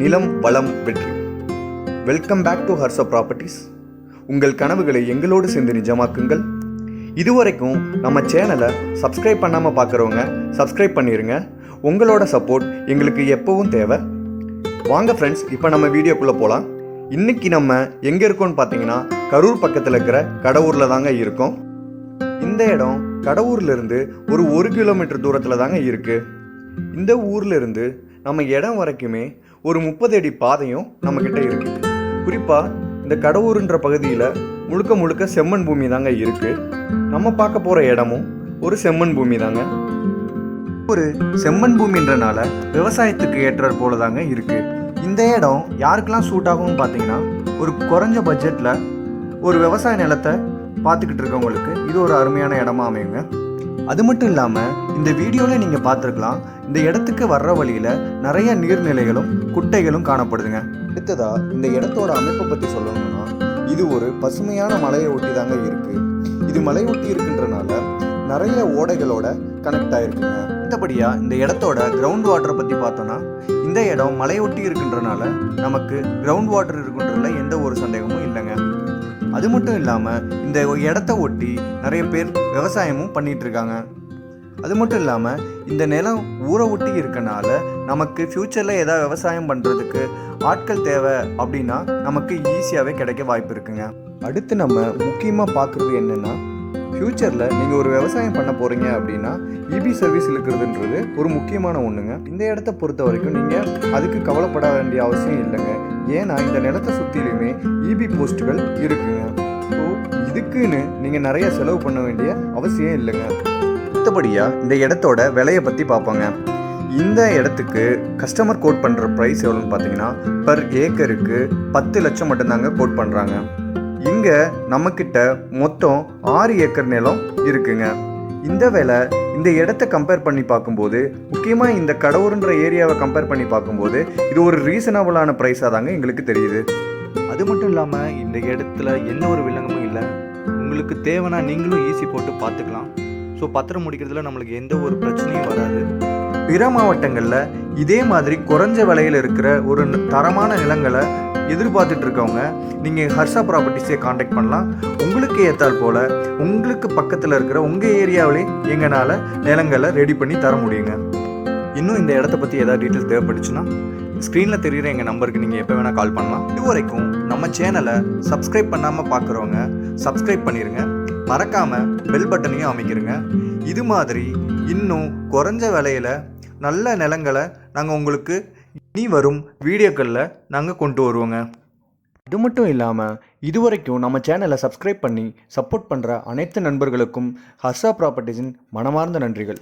நிலம் வளம் வெற்றி. Welcome back to Harsha properties உங்கள் கனவுகளை எங்களோடு சேர்ந்து நிஜமாக்குங்கள். இதுவரைக்கும் நம்ம சேனலை சப்ஸ்கிரைப் பண்ணாமல் பார்க்குறவங்க சப்ஸ்கிரைப் பண்ணிடுங்க உங்களோட சப்போர்ட் எங்களுக்கு எப்பவும் தேவை. வாங்க ஃப்ரெண்ட்ஸ் இப்போ நம்ம வீடியோக்குள்ளே போகலாம் இன்னைக்கு நம்ம எங்கே இருக்கோம்னு பார்த்தீங்கன்னா கரூர் பக்கத்தில் இருக்கிற கடவுரில் தாங்க இருக்கோம். இந்த இடம் கடவுர்லேருந்து ஒரு ஒரு கிலோமீட்டர் தூரத்தில் தாங்க இருக்குது இந்த ஊர்ல இருந்து நம்ம இடம் வரைக்குமே ஒரு முப்பது அடி பாதையும் நம்ம கிட்ட இருக்கு. குறிப்பா இந்த கடவுருன்ற பகுதியில் முழுக்க முழுக்க செம்மண் பூமி தாங்க இருக்கு. நம்ம பார்க்க போற இடமும் ஒரு செம்மண் பூமி தாங்க. ஒரு செம்மண் பூமின்றனால விவசாயத்துக்கு ஏற்றாற் போல தாங்க இருக்கு. இந்த இடம் யாருக்கெல்லாம் சூட் ஆகும்னு பார்த்தீங்கன்னா ஒரு குறைஞ்ச பட்ஜெட்டில் ஒரு விவசாய நிலத்தை பார்த்துக்கிட்டு இருக்கவங்களுக்கு இது ஒரு அருமையான இடமா அமையுங்க. அது மட்டும் இல்லாமல் இந்த வீடியோவில் நீங்கள் பார்த்துருக்கலாம் இந்த இடத்துக்கு வர்ற வழியில் நிறைய நீர்நிலைகளும் குட்டைகளும் காணப்படுதுங்க. அடுத்ததாக இந்த இடத்தோட அமைப்பை பற்றி சொல்லணும்னா இது ஒரு பசுமையான மலையை ஒட்டி தாங்க இருக்குது இது மலை ஒட்டி இருக்குன்றனால நிறைய ஓடைகளோட கனெக்ட் ஆகிருக்குங்க அடுத்தபடியாக இந்த இடத்தோட கிரவுண்ட் வாட்டரை பற்றி பார்த்தோன்னா இந்த இடம் மலையொட்டி இருக்குன்றனால நமக்கு கிரவுண்ட் வாட்டர் இருக்குன்றதுல எந்த ஒரு சந்தேகமும் இல்லைங்க. அது மட்டும் இல்லாமல் இந்த இடத்த ஒட்டி நிறைய பேர் விவசாயமும் பண்ணிட்டு இருக்காங்க. அது மட்டும் இல்லாமல் இந்த நிலம் ஊரை ஒட்டி இருக்கனால நமக்கு ஃப்யூச்சரில் ஏதாவது விவசாயம் பண்ணுறதுக்கு ஆட்கள் தேவை அப்படின்னா நமக்கு ஈஸியாகவே கிடைக்க வாய்ப்பு இருக்குங்க. அடுத்து நம்ம முக்கியமாக பார்க்குறது என்னென்னா ஃப்யூச்சரில் நீங்கள் ஒரு விவசாயம் பண்ண போகிறீங்க அப்படின்னா இபி சர்வீஸ் இருக்கிறதுன்றது ஒரு முக்கியமான ஒன்றுங்க இந்த இடத்த பொறுத்த வரைக்கும் நீங்கள் அதுக்கு கவலைப்பட வேண்டிய அவசியம் இல்லைங்க. ஏன்னா இந்த நிலத்தை சுற்றிலுமே இபி போஸ்ட்டுகள் இருக்குங்க. ஸோ இதுக்குன்னு நீங்கள் நிறைய செலவு பண்ண வேண்டிய அவசியம் இல்லைங்க. அடுத்தபடியாக இந்த இடத்தோட விலையை பற்றி பார்ப்போங்க. இந்த இடத்துக்கு கஸ்டமர் கோட் பண்ணுற ப்ரைஸ் எவ்வளோன்னு பார்த்தீங்கன்னா பர் ஏக்கருக்கு பத்து லட்சம் மட்டும்தாங்க கோட் பண்ணுறாங்க இங்கே நம்மக்கிட்ட மொத்தம் ஆறு ஏக்கர் நிலம் இருக்குங்க. இந்த விலை இந்த இடத்த கம்பேர் பண்ணி பார்க்கும்போது முக்கியமாக இந்த கடவுர்ன்ற ஏரியாவை கம்பேர் பண்ணி பார்க்கும்போது இது ஒரு ரீசனபிளான ப்ரைஸாக தாங்க எங்களுக்கு தெரியுது. அது மட்டும் இல்லாமல் இந்த இடத்துல எந்த ஒரு வில்லங்கமும் இல்லை. உங்களுக்கு தேவைன்னா நீங்களும் ஈஸி போட்டு பார்த்துக்கலாம். ஸோ பத்திரம் முடிக்கிறதுல நம்மளுக்கு எந்த ஒரு பிரச்சனையும் வராது. பிற மாவட்டங்களில் இதே மாதிரி குறைஞ்ச விலையில் இருக்கிற ஒரு தரமான நிலங்களை எதிர்பார்த்துட்டு இருக்கவங்க நீங்கள் ஹர்ஷா ப்ராப்பர்ட்டிஸே காண்டாக்ட் பண்ணலாம். உங்களுக்கு ஏற்றால் போல் உங்களுக்கு பக்கத்தில் இருக்கிற உங்கள் ஏரியாவிலே எங்களால் நிலங்களை ரெடி பண்ணி தர முடியுங்க. இன்னும் இந்த இடத்த பற்றி ஏதாவது டீட்டெயில் தேவைப்பட்டுச்சுன்னா ஸ்க்ரீனில் தெரிகிற எங்கள் நம்பருக்கு நீங்கள் எப்போ வேணால் கால் பண்ணலாம். இதுவரைக்கும் நம்ம சேனலை சப்ஸ்கிரைப் பண்ணாமல் பார்க்குறவங்க சப்ஸ்கிரைப் பண்ணிடுங்க மறக்காமல் பெல் பட்டனையும் அமைக்கிருங்க. இது மாதிரி இன்னும் குறைஞ்ச விலையில் நல்ல நிலங்களை நாங்கள் உங்களுக்கு இனி வரும் வீடியோக்களில் நாங்கள் கொண்டு வருவோங்க. இது மட்டும் இல்லாமல் இதுவரைக்கும் நம்ம சேனலை சப்ஸ்கிரைப் பண்ணி சப்போர்ட் பண்ணுற அனைத்து நண்பர்களுக்கும் ஹர்ஷா ப்ராப்பர்ட்டிஸின் மனமார்ந்த நன்றிகள்.